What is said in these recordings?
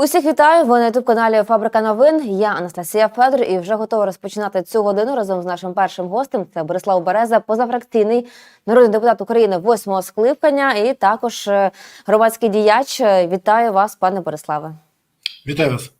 Усіх вітаю. Ви на ютуб каналі Фабрика новин. Я Анастасія Федор і вже готова розпочинати цю годину разом з нашим першим гостем. Це Борислав Береза, позафракційний народний депутат України восьмого скликання, і також е, громадський діяч. Вітаю вас, пане Бориславе. Вітаю вас.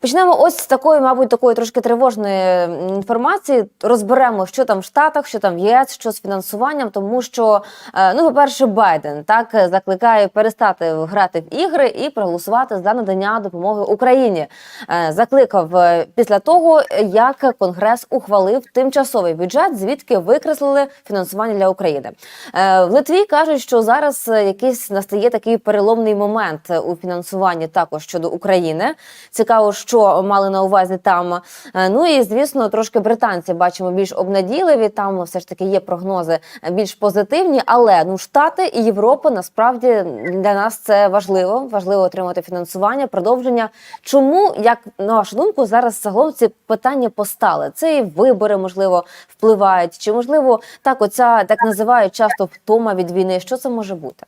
Почнемо ось з такої, мабуть, такої трошки тривожної інформації. Розберемо, що там в Штатах, що там в ЄС, що з фінансуванням, тому що, е, ну, по-перше, Байден так закликає перестати грати в ігри і проголосувати за надання допомоги Україні. Е, Закликав е, після того, як Конгрес ухвалив тимчасовий бюджет, звідки викреслили фінансування для України. В Литві кажуть, що зараз якийсь настає такий переломний момент у фінансуванні також щодо України. Цікаво, що мали на увазі там. Е, Ну і звісно, трошки британці бачимо більш обнадійливі. Там все ж таки є прогнози більш позитивні. Але ну штати і Європа насправді для нас це важливо. Важливо отримати фінансування, продовження. Чому, як на вашу думку, зараз загалом ці питання постали? Це і вибори можливо впливають, чи можливо так, оця так називають часто втома від війни. Що це може бути?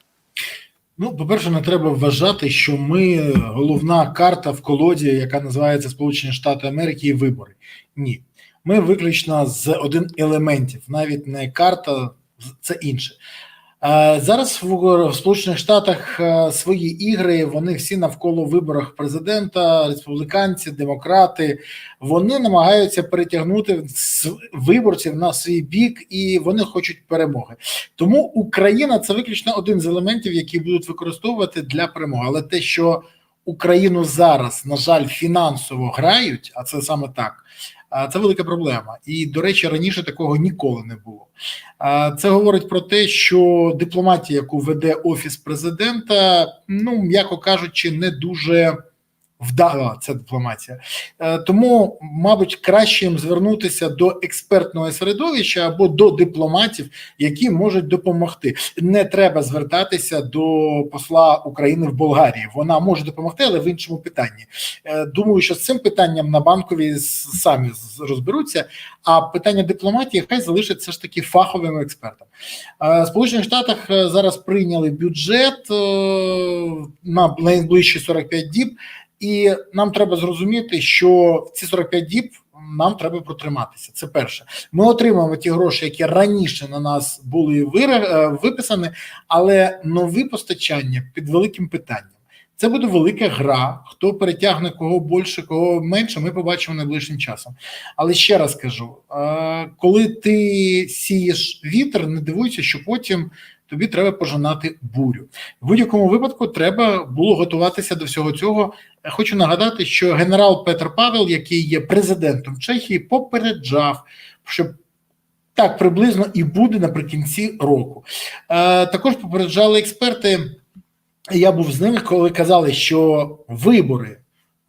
Ну, по-перше, не треба вважати, що ми головна карта в колоді, яка називається Сполучені Штати Америки і вибори. Ні, ми виключно з один елементів, навіть не карта, це інше. Зараз в в Сполучених Штатах е, свої ігри, вони всі навколо виборах президента, республіканці, демократи. Вони намагаються перетягнути виборців на свій бік, і вони хочуть перемоги. Тому Україна це виключно один з елементів, які будуть використовувати для перемоги. Але те, що Україну зараз, на жаль, фінансово грають, а це саме так. Це велика проблема, і до речі, раніше такого ніколи не було. Це говорить про те, що дипломатія, яку веде офіс президента, ну м'яко кажучи, не дуже вдала ця дипломатія. Е, Тому, мабуть, краще їм звернутися до експертного середовища або до дипломатів, які можуть допомогти. Не треба звертатися до посла України в Болгарії. Вона може допомогти, але в іншому питанні. Е, Думаю, що з цим питанням на банкові самі розберуться. А питання дипломатії хай залишить все ж таки фаховим експертам. Е, Сполучених Штатах зараз прийняли бюджет на найближчі 45 діб. І нам треба зрозуміти, що в ці 45 діб нам треба протриматися. Це перше. Ми отримаємо ті гроші, які раніше на нас були е, виписані, але нові постачання під великим питанням. Це буде велика гра. Хто перетягне кого більше, кого менше, ми побачимо найближчим часом. Але ще раз кажу: е, коли ти сієш вітер, не дивуйся, що потім тобі треба пожинати бурю. В будь-якому випадку треба було готуватися до всього цього. Хочу нагадати, що генерал Петр Павел, який є президентом Чехії, попереджав, що так приблизно і буде наприкінці року. Е, також попереджали експерти. Я був з ними, коли казали, що вибори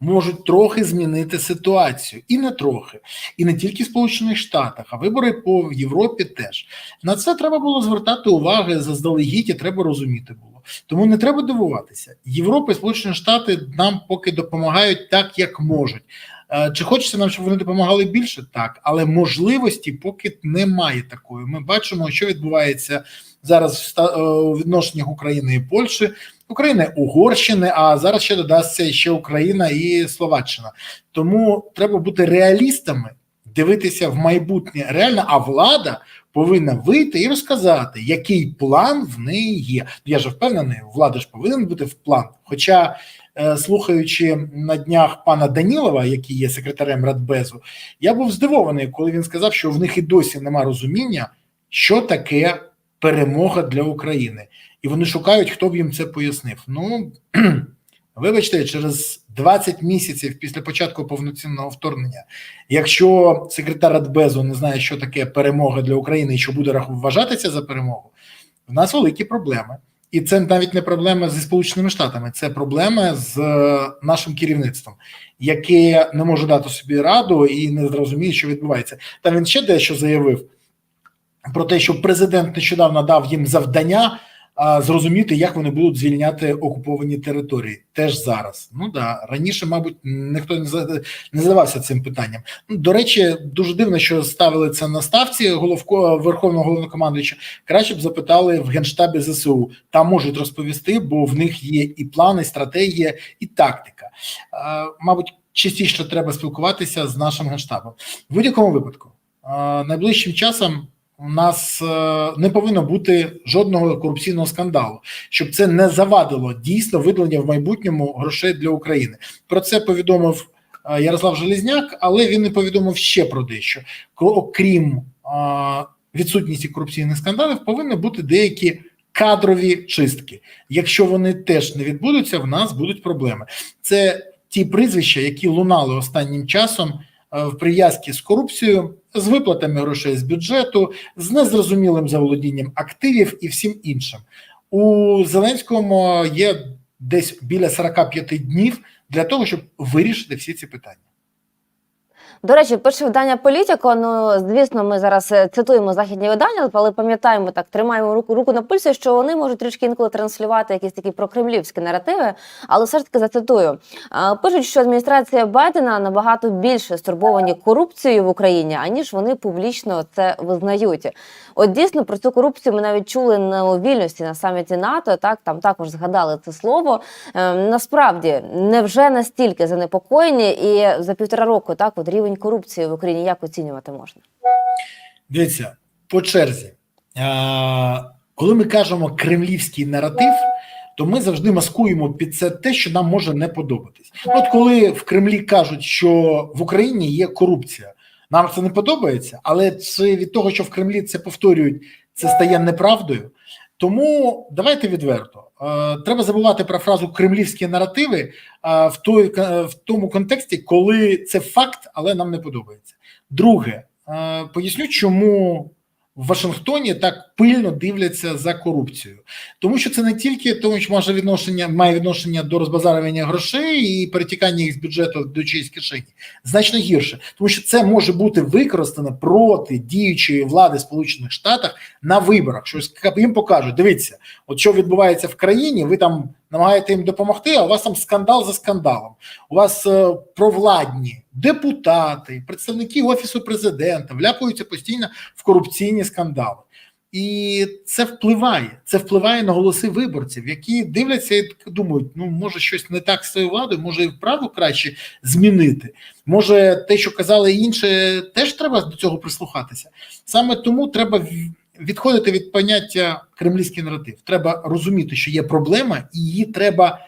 можуть трохи змінити ситуацію, і не трохи, і не тільки в Сполучених Штатах, а вибори по Європі теж. На це треба було звертати уваги заздалегідь, і треба розуміти було. Тому не треба дивуватися. Європа і Сполучені Штати нам поки допомагають так, як можуть. Е, Чи хочеться нам, щоб вони допомагали більше? Так, але можливості поки немає такої. Ми бачимо, що відбувається зараз в е, відношеннях України і Польщі, України, Угорщини, а зараз ще додасться ще Україна і Словаччина. Тому треба бути реалістами, дивитися в майбутнє реально, а влада повинна вийти і розказати, який план в неї є. Я ж впевнений, влада ж повинен бути в план. Хоча, е, слухаючи на днях пана Данілова, який є секретарем Радбезу, я був здивований, коли він сказав, що в них і досі нема розуміння, що таке перемога для України, і вони шукають, хто б їм це пояснив. Ну вибачте, через 20 місяців після початку повноцінного вторгнення, якщо секретар Радбезу не знає, що таке перемога для України і що буде вважатися за перемогу, в нас великі проблеми. І це навіть не проблема зі Сполученими Штатами, це проблема з е, нашим керівництвом, яке не може дати собі раду і не зрозуміє, що відбувається. Там він ще дещо заявив про те, що президент нещодавно дав їм завдання зрозуміти, як вони будуть звільняти окуповані території. Теж зараз. Ну да, раніше, мабуть, ніхто не за- задавався цим питанням. Ну, До речі, дуже дивно, що ставили це на ставці головко Верховного головнокомандуюча. Краще б запитали в генштабі ЗСУ. Там можуть розповісти, бо в них є і плани, і стратегія, і тактика. Мабуть, частіше треба спілкуватися з нашим генштабом. В будь-якому випадку, найближчим часом. У нас е, не повинно бути жодного корупційного скандалу, щоб це не завадило дійсно виділення в майбутньому грошей для України. Про це повідомив е, Ярослав Железняк, але він не повідомив ще про дещо. Окрім е, відсутності корупційних скандалів, повинні бути деякі кадрові чистки. Якщо вони теж не відбудуться, в нас будуть проблеми. Це ті прізвища, які лунали останнім часом в прив'язці з корупцією, з виплатами грошей з бюджету, з незрозумілим заволодінням активів і всім іншим. У Зеленському є десь біля 45 днів для того, щоб вирішити всі ці питання. До речі, пише видання Політіко. Ну звісно, ми зараз е, цитуємо західні видання, але пам'ятаємо так, тримаємо руку руку на пульсі, що вони можуть трішки інколи транслювати якісь такі прокремлівські наративи. Але все ж таки зацитую. Пишуть, що адміністрація Байдена набагато більше стурбовані корупцією в Україні, аніж вони публічно це визнають. От дійсно про цю корупцію ми навіть чули на вільності на саміті НАТО. Так там також згадали це слово. Е, насправді невже настільки занепокоєні, і за півтора року так от рівень корупції в Україні як оцінювати можна? Дивіться, по черзі. Коли ми кажемо кремлівський наратив, то ми завжди маскуємо під це те, що нам може не подобатись. От коли в Кремлі кажуть, що в Україні є корупція, нам це не подобається, але це від того, що в Кремлі це повторюють, це стає неправдою. Тому давайте відверто. Е, Треба забувати про фразу кремлівські наративи е, в той е, в тому контексті, коли це факт, але нам не подобається. Друге, поясню, чому в Вашингтоні так пильно дивляться за корупцією, тому що це не тільки тому, що може відношення має відношення до розбазарювання грошей і перетікання їх з бюджету до чиїсь кишені, значно гірше, тому що це може бути використано проти діючої влади Сполучених Штатів на виборах. Щось їм покажуть. Дивіться, от що відбувається в країні, ви там намагаєте їм допомогти, а у вас там скандал за скандалом. У вас е, провладні депутати, представники офісу президента вляпуються постійно в корупційні скандали. І це впливає. Це впливає на голоси виборців, які дивляться і думають: ну може щось не так з цією владою, може і вправду краще змінити. Може, те, що казали інше, теж треба до цього прислухатися. Саме тому треба відходити від поняття кремлівський наратив. Треба розуміти, що є проблема, і її треба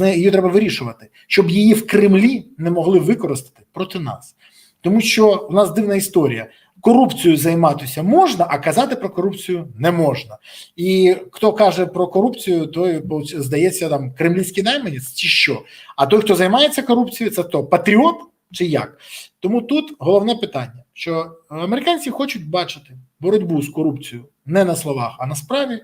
її треба вирішувати, щоб її в Кремлі не могли використати проти нас. Тому що в нас дивна історія. Корупцією займатися можна, а казати про корупцію не можна. І хто каже про корупцію, той здається там кремлівський найманець чи що. А той, хто займається корупцією, це то патріот чи як. Тому тут головне питання: що американці хочуть бачити боротьбу з корупцією не на словах, а на справі.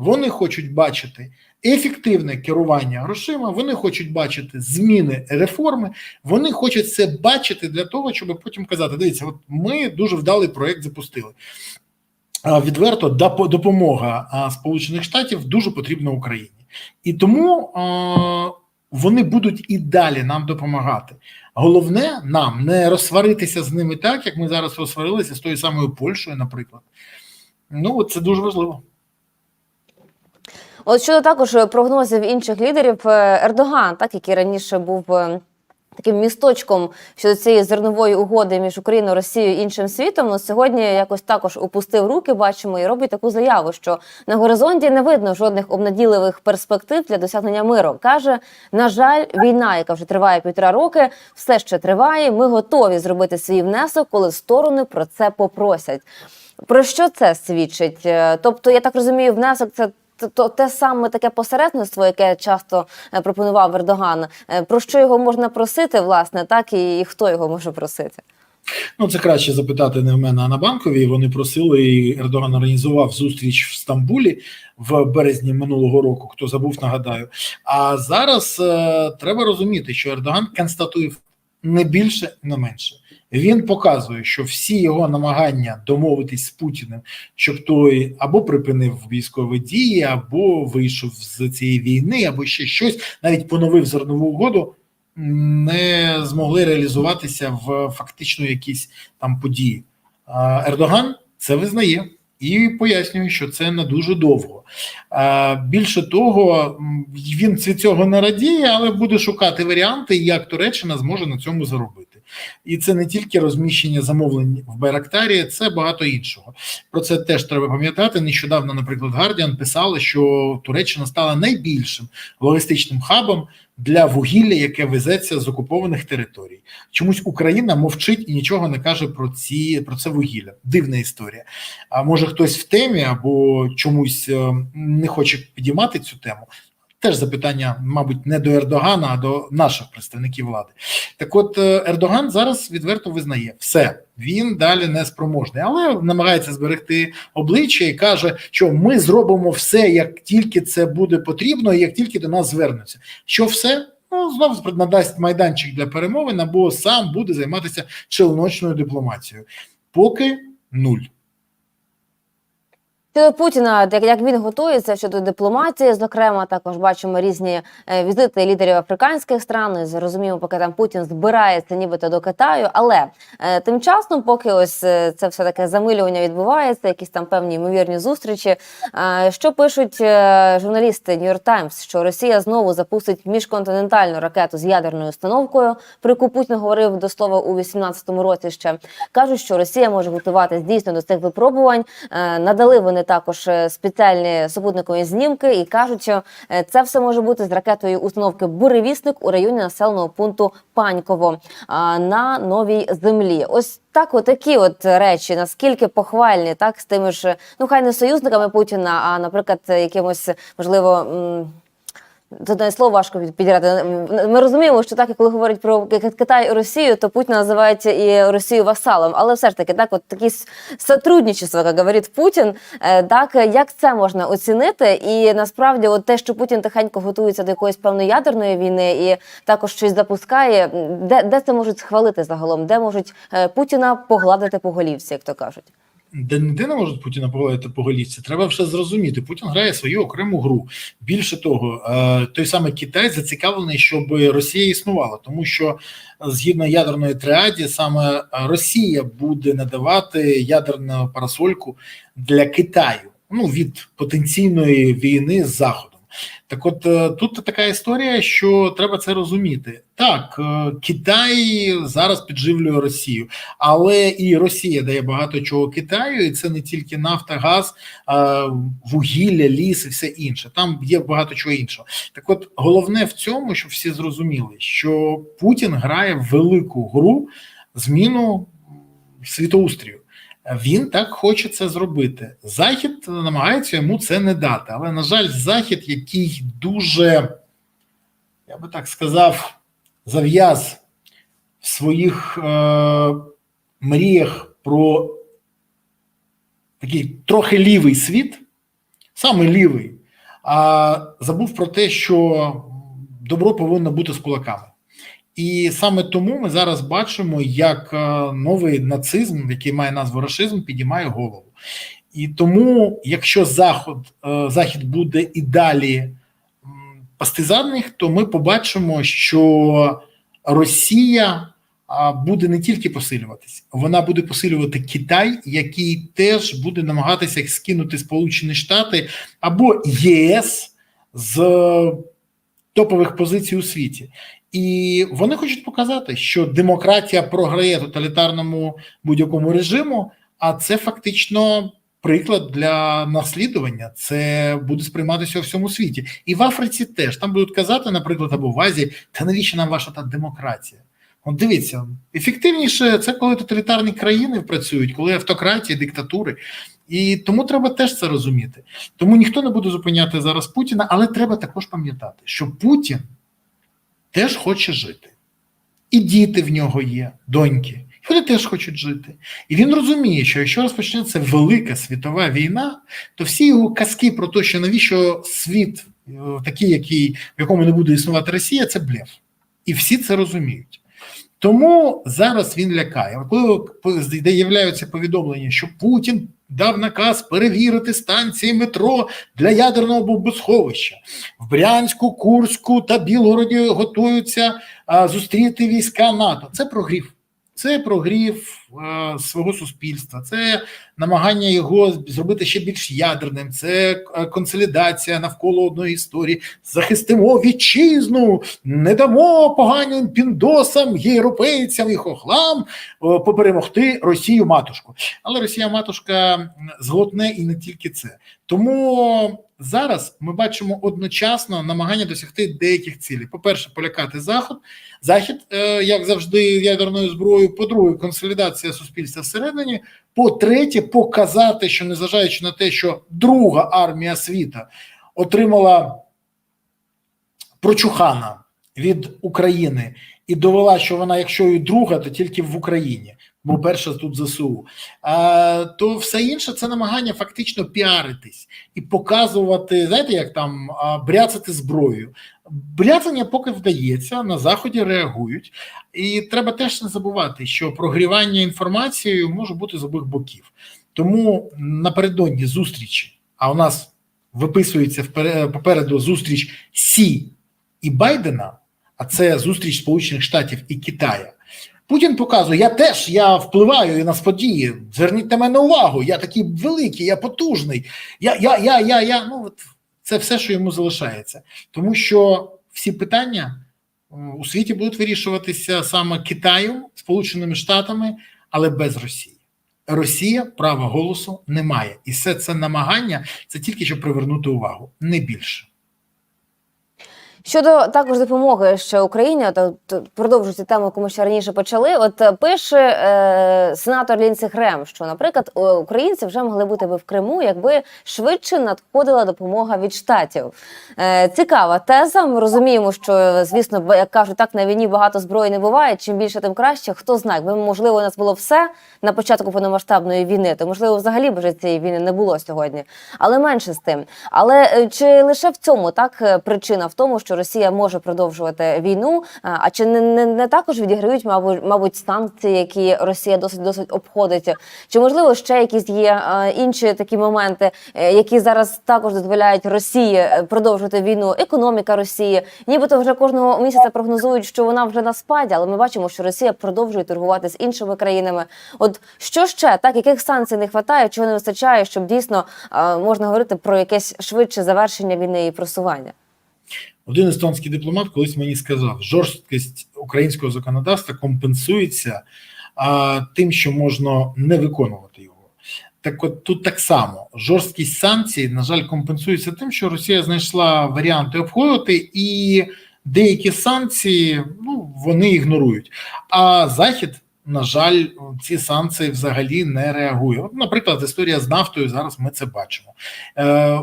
Вони хочуть бачити ефективне керування грошима, вони хочуть бачити зміни реформи, вони хочуть це бачити для того, щоб потім казати: дивіться, от ми дуже вдалий проект запустили. Відверто допомога Сполучених Штатів дуже потрібна Україні, і тому вони будуть і далі нам допомагати. Головне нам не розсваритися з ними так, як ми зараз розсварилися з тою самою Польщею, наприклад. Ну це дуже важливо. От щодо також прогнозів інших лідерів, е, Ердоган, так який раніше був. е, Таким місточком щодо цієї зернової угоди між Україною, Росією і іншим світом, ну, сьогодні якось також опустив руки, бачимо, і робить таку заяву, що на горизонті не видно жодних обнадійливих перспектив для досягнення миру. каже: на жаль, війна, яка вже триває півтора роки, все ще триває. Ми готові зробити свій внесок, коли сторони про це попросять. Про що це свідчить? Е, Тобто, я так розумію, внесок це. То те саме таке посередництво, яке часто е, пропонував Ердоган. Е, Про що його можна просити, власне, так і хто його може просити? Ну, це краще запитати не в мене, а на банковій. Вони просили, і Ердоган організував зустріч в Стамбулі в березні минулого року. Хто забув, нагадаю. А зараз е, треба розуміти, що Ердоган констатує не більше, не менше. Він показує, що всі його намагання домовитись з Путіним, щоб той або припинив військові дії, або вийшов з цієї війни, або ще щось, навіть поновив зернову угоду, не змогли реалізуватися в фактично якісь там події. Ердоган це визнає і пояснює, що це не дуже довго. Більше того, він цього не радіє, але буде шукати варіанти, як Туреччина зможе на цьому заробити. І це не тільки розміщення замовлень в Байрактарі, це багато іншого. Про це теж треба пам'ятати. Нещодавно, наприклад, Guardian писали, що Туреччина стала найбільшим логістичним хабом для вугілля, яке везеться з окупованих територій. Чомусь Україна мовчить і нічого не каже про ці про це вугілля. Дивна історія. А може хтось в темі або чомусь е, не хоче підіймати цю тему. Теж запитання, мабуть, не до Ердогана, а до наших представників влади. Так, от е, Ердоган зараз відверто визнає все, він далі не спроможний, але намагається зберегти обличчя і каже, що ми зробимо все, як тільки це буде потрібно, і як тільки до нас звернуться. Що все? Ну, знову надасть майданчик для перемовин, або сам буде займатися челночною дипломатією. Поки нуль. Щодо Путіна, як, він готується щодо дипломатії, зокрема, також бачимо різні е, візити лідерів африканських стран. Зрозуміло, поки там Путін збирається нібито до Китаю. Але е, тим часом, поки ось е, це все таке замилювання відбувається, якісь там певні ймовірні зустрічі. Що пишуть журналісти New York Times, що Росія знову запустить міжконтинентальну ракету з ядерною установкою, про яку Путін говорив до слова у 18-му році. Ще кажуть, що Росія може готуватись дійсно до цих випробувань. Надали вони також е, спеціальні супутникові знімки і кажуть, що е, це все може бути з ракетою установки Буревісник у районі населеного пункту Паньково на новій землі. Ось так, отакі от речі, наскільки похвальні, так з тими ж ну хай не союзниками Путіна, а наприклад, якимось можливо. Тут навіть слово важко під- підібрати. Ми розуміємо, що так, коли говорять про Китай і Росію, то Путін називається і Росію васалом. Але все ж таки, так, от такі с- сотрудничество, як говорить Путін, е, так як це можна оцінити? І насправді, от те, що Путін тихенько готується до якоїсь певної ядерної війни і також щось запускає, де, де це можуть схвалити загалом? Де можуть е, Путіна погладити по голівці, як то кажуть? Де не можуть Путіна проводити по голівці. Треба все зрозуміти. Путін грає свою окрему гру. Більше того, е, той самий Китай зацікавлений, щоб Росія існувала, тому що згідно ядерної тріаді, саме Росія буде надавати ядерну парасольку для Китаю. Ну від потенційної війни з Заходом. Так, от е, тут така історія, що треба це розуміти. Так, е, Китай зараз підживлює Росію, але і Росія дає багато чого Китаю, і це не тільки нафта, газ, вугілля, ліс і все інше. Там є багато чого іншого. Так, от головне в цьому, щоб всі зрозуміли, що Путін грає велику гру зміну світоустрію. Він так хоче це зробити. Захід намагається йому це не дати. Але, на жаль, захід, який дуже, я би так сказав, зав'яз в своїх е, мріях про такий трохи лівий світ, саме лівий, а забув про те, що добро повинно бути з кулаками. І саме тому ми зараз бачимо, як е, новий нацизм, який має назву рашизм, підіймає голову. І тому, якщо заход, е, захід буде і далі м, то ми побачимо, що Росія буде не тільки посилюватися, вона буде посилювати Китай, який теж буде намагатися скинути Сполучені Штати або ЄС з топових позицій у світі. І вони хочуть показати, що демократія програє тоталітарному будь-якому режиму, а це фактично приклад для наслідування. Це буде сприйматися у всьому світі. І в Африці теж там будуть казати, наприклад, або в Азії, та навіщо нам ваша та демократія? От дивіться, ефективніше це коли тоталітарні країни працюють, коли автократії, диктатури. І тому треба теж це розуміти. Тому ніхто не буде зупиняти зараз Путіна, але треба також пам'ятати, що Путін теж хоче жити. І діти в нього є, доньки. І вони теж хочуть жити. І він розуміє, що якщо розпочнеться велика світова війна, то всі його казки про те, що навіщо світ е, такий, який, в якому не буде існувати Росія, це блеф. І всі це розуміють. Тому зараз він лякає. Коли з'являються повідомлення, що Путін дав наказ перевірити станції метро для ядерного бомбосховища в Брянську, Курську та Білгороді готуються а, зустріти війська НАТО. Це прогрів. Це прогрів свого суспільства, це намагання його зробити ще більш ядерним. Це е, консолідація навколо одної історії. Захистимо вітчизну, не дамо поганим піндосам, європейцям і хохлам е, поперемогти Росію матушку. Але Росія матушка м, і не тільки це. Тому зараз ми бачимо одночасно намагання досягти деяких цілей. По-перше, полякати захід, захід, е, як завжди, ядерною зброєю. По-друге, консолідація суспільства всередині. По-третє, показати, що незважаючи на те, що друга армія світа отримала прочухана від України і довела, що вона, якщо і друга, то тільки в Україні, бо перша тут ЗСУ. А, то все інше це намагання фактично піаритись і показувати, знаєте, як там бряцати зброєю. Бряцання поки вдається, на заході реагують, і треба теж не забувати, що прогрівання інформацією може бути з обох боків. Тому напередодні зустрічі, а у нас виписується попереду зустріч Сі і Байдена, а це зустріч Сполучених Штатів і Китаю. Путін показує, я теж я впливаю на події. Зверніть на мене увагу, я такий великий, я потужний. Я, я, я, я, я. Ну от це все, що йому залишається, тому що всі питання у світі будуть вирішуватися саме Китаєм, Сполученими Штатами, але без Росії. Росія права голосу не має, і все це намагання це тільки щоб привернути увагу, не більше. Щодо також допомоги ще Україні, то, продовжуючи тему, яку ми ще раніше почали. От е, пише е, сенатор Лінсі Грем, що, наприклад, українці вже могли бути би в Криму, якби швидше надходила допомога від штатів. Е, цікава теза. Ми розуміємо, що звісно, як кажуть, так на війні багато зброї не буває. Чим більше, тим краще. Хто знає, якби можливо у нас було все на початку повномасштабної війни, то можливо взагалі б вже цієї війни не було сьогодні. Але менше з тим. Але е, чи лише в цьому так е, причина в тому, що Росія може продовжувати війну? А чи не, не, не також відіграють, мабуть, мабуть, санкції, які Росія досить досить обходить? Чи можливо ще якісь є інші такі моменти, е, які зараз також дозволяють Росії е, продовжувати війну? Економіка Росії, нібито вже кожного місяця прогнозують, що вона вже на спаді, але ми бачимо, що Росія продовжує торгувати з іншими країнами. От що ще так, яких санкцій не вистачає, чого не вистачає, щоб дійсно можна говорити про якесь швидше завершення війни і просування? Один естонський дипломат колись мені сказав, жорсткість українського законодавства компенсується а, тим, що можна не виконувати його. Так от тут так само жорсткість санкцій, на жаль, компенсується тим, що Росія знайшла варіанти обходити, і деякі санкції ну, вони ігнорують. А Захід, на жаль, ці санкції взагалі не реагує. От, наприклад, історія з нафтою зараз ми це бачимо. Е,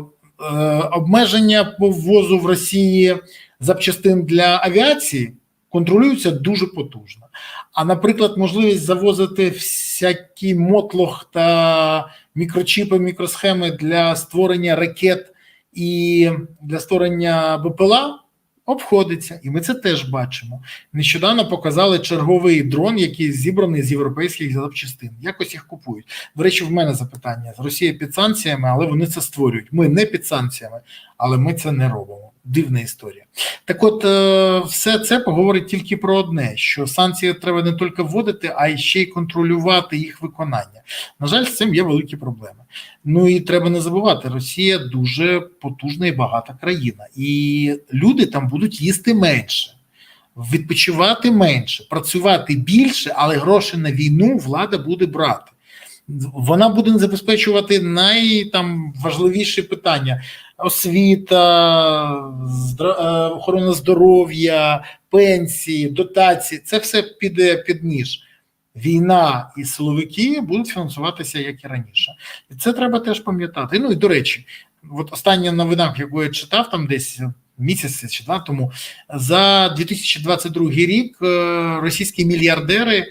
обмеження по ввозу в Росії запчастин для авіації контролюються дуже потужно. А, наприклад, можливість завозити всякий мотлох та мікрочіпи, мікросхеми для створення ракет і для створення БПЛА обходиться, і ми це теж бачимо. Нещодавно показали черговий дрон, який зібраний з європейських запчастин. Якось їх купують. До речі, в мене запитання: Росія під санкціями, але вони це створюють. Ми не під санкціями, але ми це не робимо. Дивна історія. Так, от е, все це поговорить тільки про одне: що санкції треба не тільки вводити, а й ще й контролювати їх виконання. На жаль, з цим є великі проблеми. Ну і треба не забувати, Росія дуже потужна і багата країна, і люди там будуть їсти менше, відпочивати менше, працювати більше, але гроші на війну влада буде брати. Вона буде забезпечувати най там важливіші питання: освіта, е, охорона здоров'я, пенсії, дотації. Це все піде під ніж. Війна і силовики будуть фінансуватися як і раніше, і це треба теж пам'ятати. Ну і до речі, от остання новина, яку я читав там десь місяць чи два тому, за 2022 рік е, російські мільярдери е,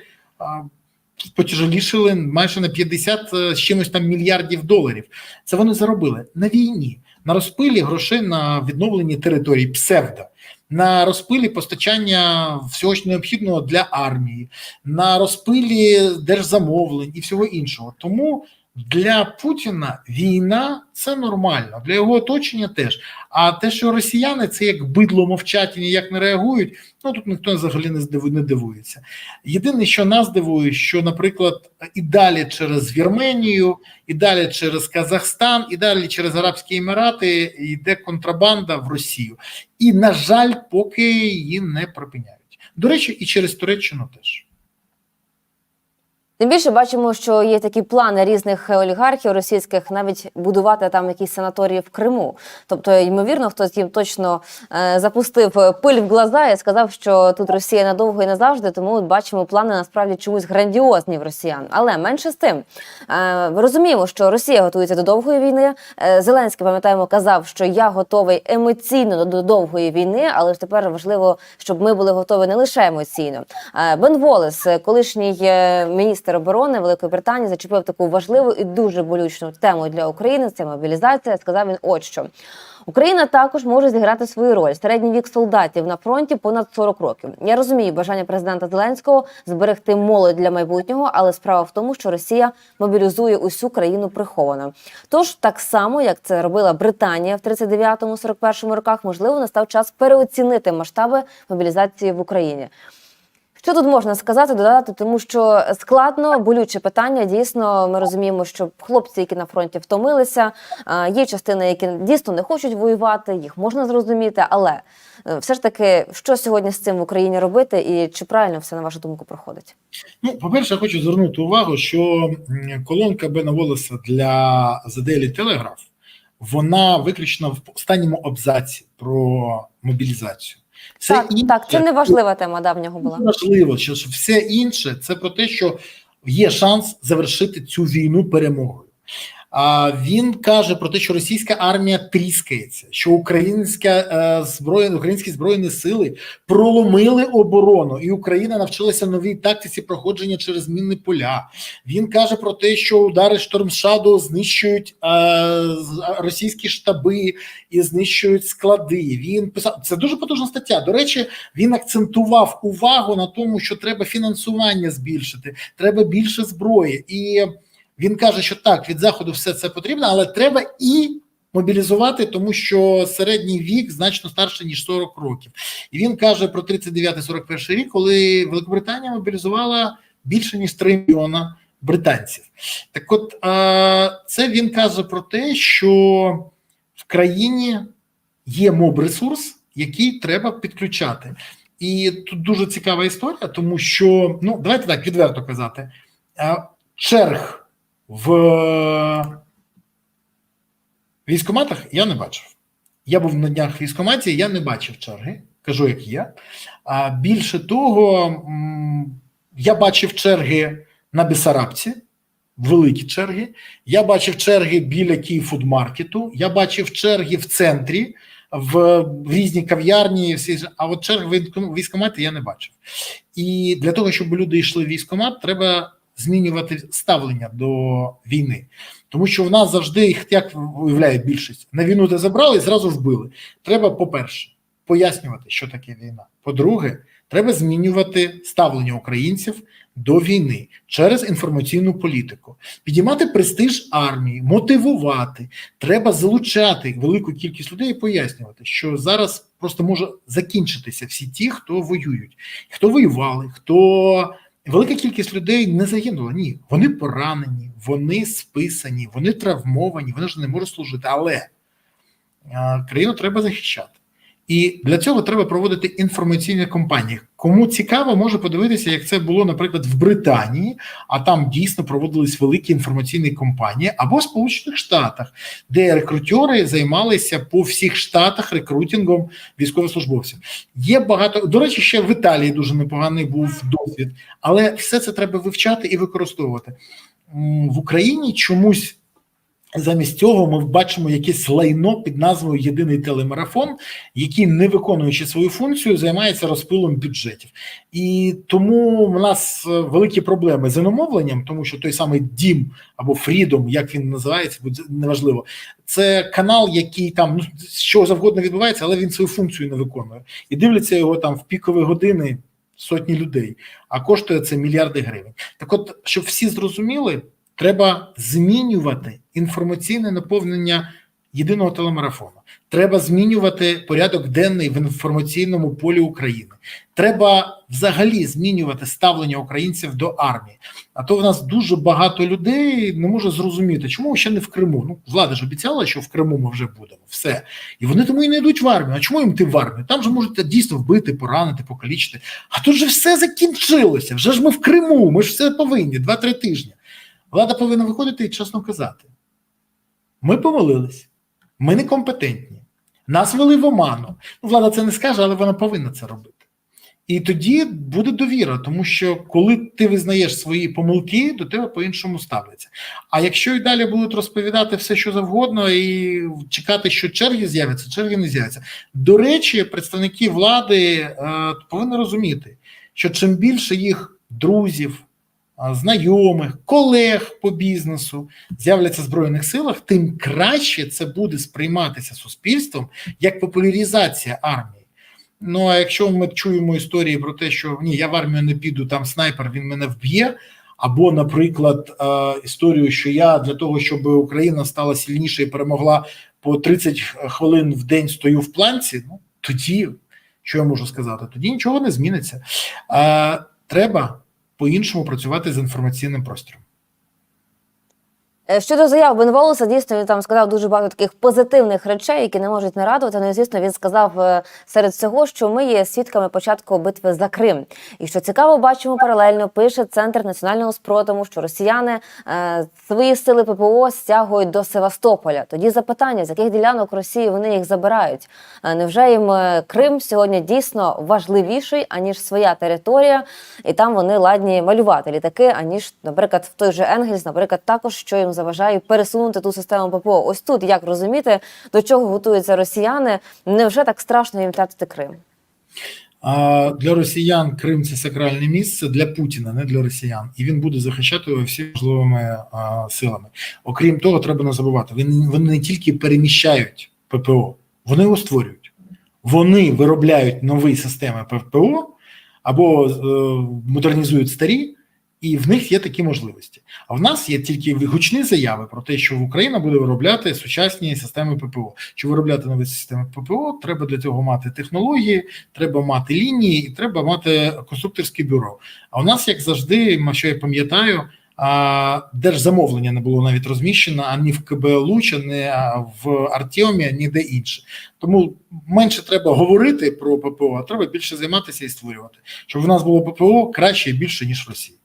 потяжелішили майже на 50 з чимось там мільярдів доларів. Це вони заробили на війні, на розпилі грошей на відновлені території псевдо. на розпилі постачання всього ж необхідного для армії, на розпилі держзамовлень і всього іншого. Тому для Путіна війна це нормально, для його оточення теж. А те, що росіяни це як бидло мовчать і ніяк не реагують, ну тут ніхто взагалі не дивується. Єдине, що нас дивує, що, наприклад, і далі через Вірменію, і далі через Казахстан, і далі через Арабські Емірати йде контрабанда в Росію. І, на жаль, поки її не припиняють. До речі, і через Туреччину теж. Тим більше бачимо, що є такі плани різних олігархів російських навіть будувати там якісь санаторії в Криму. Тобто, ймовірно, хтось їм точно е, запустив пиль в глаза і сказав, що тут Росія надовго і назавжди. Тому от бачимо плани насправді чомусь грандіозні в росіян. Але менше з тим е, розуміємо, що Росія готується до довгої війни. Е, Зеленський пам'ятаємо, казав, що я готовий емоційно до довгої війни, але ж тепер важливо, щоб ми були готові не лише емоційно. Е, Бен Волес, е, колишній е, міністр оборони Великої Британії, зачепив таку важливу і дуже болючну тему для України. Це мобілізація. Сказав він, от що. Україна також може зіграти свою роль. Середній вік солдатів на фронті понад 40 років. Я розумію бажання президента Зеленського зберегти молодь для майбутнього, але справа в тому, що Росія мобілізує усю країну приховано. Тож так само, як це робила Британія в 39-41 роках, можливо, настав час переоцінити масштаби мобілізації в Україні. Що тут можна сказати, додати, тому що складно, болюче питання. Дійсно, ми розуміємо, що хлопці, які на фронті втомилися, є частини, які дійсно не хочуть воювати, їх можна зрозуміти, але е, все ж таки, що сьогодні з цим в Україні робити, і чи правильно все на вашу думку проходить? Ну, по-перше, я хочу звернути увагу, що колонка Бена Волеса для The Daily Telegraph, вона виключно в останньому абзаці про мобілізацію. Все так, так, це не важлива тема давнього була. важливо, що все інше це про те, що є шанс завершити цю війну перемогою. Він каже про те, що російська армія тріскається, що українська е, зброя, українські збройні сили проломили оборону, і Україна навчилася новій тактиці проходження через мінні поля. Він каже про те, що удари штормшаду знищують е, російські штаби і знищують склади. Він писав це дуже потужна стаття. До речі, він акцентував увагу на тому, що треба фінансування збільшити, треба більше зброї. І він каже, що так, від заходу все це потрібно, але треба і мобілізувати, тому що середній вік значно старше ніж 40 років. І він каже про 39-41 рік, коли Великобританія мобілізувала більше ніж 3 мільйона британців. Так, от це він каже про те, що в країні є моб-ресурс, який треба підключати. І тут дуже цікава історія, тому що ну давайте так відверто казати. Черг в військоматах я не бачив. Я був на днях в військкоматі, я не бачив черги, кажу, як є. А більше того, я бачив черги на Бесарабці, великі черги. Я бачив черги біля Київфудмаркету, я бачив черги в центрі, в, різні кав'ярні, всі, а от черг в військком- я не бачив. І для того, щоб люди йшли в військкомат, треба змінювати ставлення до війни. Тому що в нас завжди їх як виявляє більшість. На війну де забрали зразу вбили. Треба, по-перше, пояснювати, що таке війна. По-друге, треба змінювати ставлення українців до війни через інформаційну політику, підіймати престиж армії, мотивувати. Треба залучати велику кількість людей і пояснювати, що зараз просто може закінчитися всі ті, хто воюють, хто воювали, хто велика кількість людей не загинула. Ні, вони поранені, вони списані, вони травмовані, вони ж не можуть служити. Але країну треба захищати. І для цього треба проводити інформаційні кампанії. Кому цікаво, може подивитися, як це було, наприклад, в Британії, а там дійсно проводились великі інформаційні кампанії, або в Сполучених Штатах, де рекрутери займалися по всіх штатах рекрутингом військовослужбовців. Є багато до речі, ще в Італії дуже непоганий був досвід, але все це треба вивчати і використовувати в Україні. Чомусь Замість цього ми бачимо якесь лайно під назвою Єдиний телемарафон, який, не виконуючи свою функцію, займається розпилом бюджетів. І тому в нас е, великі проблеми з іномовленням, тому що той самий Дім або Фрідом, як він називається, буде неважливо. Це канал, який там ну що завгодно відбувається, але він свою функцію не виконує. І дивляться його там в пікові години сотні людей, а коштує це мільярди гривень. Так, от, щоб всі зрозуміли, треба змінювати інформаційне наповнення єдиного телемарафону. Треба змінювати порядок денний в інформаційному полі України. Треба взагалі змінювати ставлення українців до армії. А то в нас дуже багато людей не може зрозуміти, чому ще не в Криму. Ну, влада ж обіцяла, що в Криму ми вже будемо. Все. І вони тому і не йдуть в армію. А чому їм йти в армію? Там же можете дійсно вбити, поранити, покалічити. А тут же все закінчилося. Вже ж ми в Криму, ми ж все повинні, два-три тижні. Влада повинна виходити і чесно казати: ми помилились, ми некомпетентні, нас вели в оману. Ну, влада це не скаже, але вона повинна це робити. І тоді буде довіра, тому що коли ти визнаєш свої помилки, до тебе по-іншому ставляться. А якщо і далі будуть розповідати все, що завгодно, і чекати, що черги з'являться, черги не з'являться. До речі, представники влади е, повинні розуміти, що чим більше їх друзів, знайомих, колег по бізнесу з'являться в збройних силах, тим краще це буде сприйматися суспільством як популяризація армії. Ну а якщо ми чуємо історії про те, що ні, я в армію не піду, там снайпер він мене вб'є. Або, наприклад, е, історію, що я для того, щоб Україна стала сильніше і перемогла по 30 хвилин в день стою в планці. Ну тоді що я можу сказати? Тоді нічого не зміниться. Е, Треба по-іншому працювати з інформаційним простором. Е, Щодо заяв Бенволоса, дійсно він там сказав дуже багато таких позитивних речей, які не можуть не радувати. Ну звісно, він сказав е, серед всього, що ми є свідками початку битви за Крим. І що цікаво, бачимо паралельно пише центр національного спротиву, що росіяни е, свої сили ППО стягують до Севастополя. Тоді запитання, з яких ділянок Росії вони їх забирають? Невже їм Крим сьогодні дійсно важливіший аніж своя територія, і там вони ладні малювати літаки, аніж, наприклад, в той же Енгельс, наприклад, також що їм заважає пересунути ту систему ППО. Ось тут як розуміти, до чого готуються росіяни. Невже так страшно їм втратити Крим? А для росіян Крим це сакральне місце для Путіна, не для росіян, і він буде захищати його всіма можливими а, силами. Окрім того, треба не забувати. Він вони не тільки переміщають ППО, вони його створюють. Вони виробляють нові системи ППО або е, модернізують старі. І в них є такі можливості. А в нас є тільки гучні заяви про те, що Україна буде виробляти сучасні системи ППО. Щоб виробляти нові системи ППО, треба для цього мати технології, треба мати лінії і треба мати конструкторське бюро. А у нас, як завжди, що я пам'ятаю, держзамовлення не було навіть розміщено ані в КБ Луч, ані в Артемі, ані де інше. Тому менше треба говорити про ППО, а треба більше займатися і створювати, щоб в нас було ППО краще і більше ніж в Росії.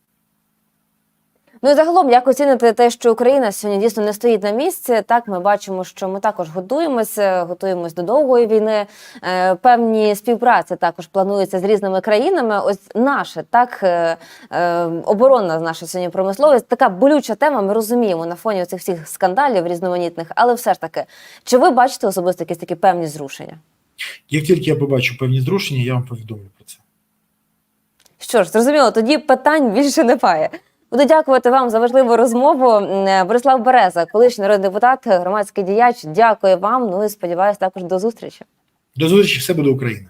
Ну і загалом, як оцінити те, що Україна сьогодні дійсно не стоїть на місці. Так, ми бачимо, що ми також готуємося, готуємось до довгої війни. Е, певні співпраці також плануються з різними країнами. Ось наше так е, е, оборонна наша сьогодні промисловість. Така болюча тема. Ми розуміємо на фоні цих всіх скандалів різноманітних, але все ж таки, чи ви бачите особисто якісь такі певні зрушення? Як тільки я побачу певні зрушення, я вам повідомлю про це. Що ж, зрозуміло, тоді питань більше немає. Буду дякувати вам за важливу розмову. Борислав Береза, колишній народний депутат, громадський діяч. Дякую вам. Ну і сподіваюся, також до зустрічі. До зустрічі, все буде Україна.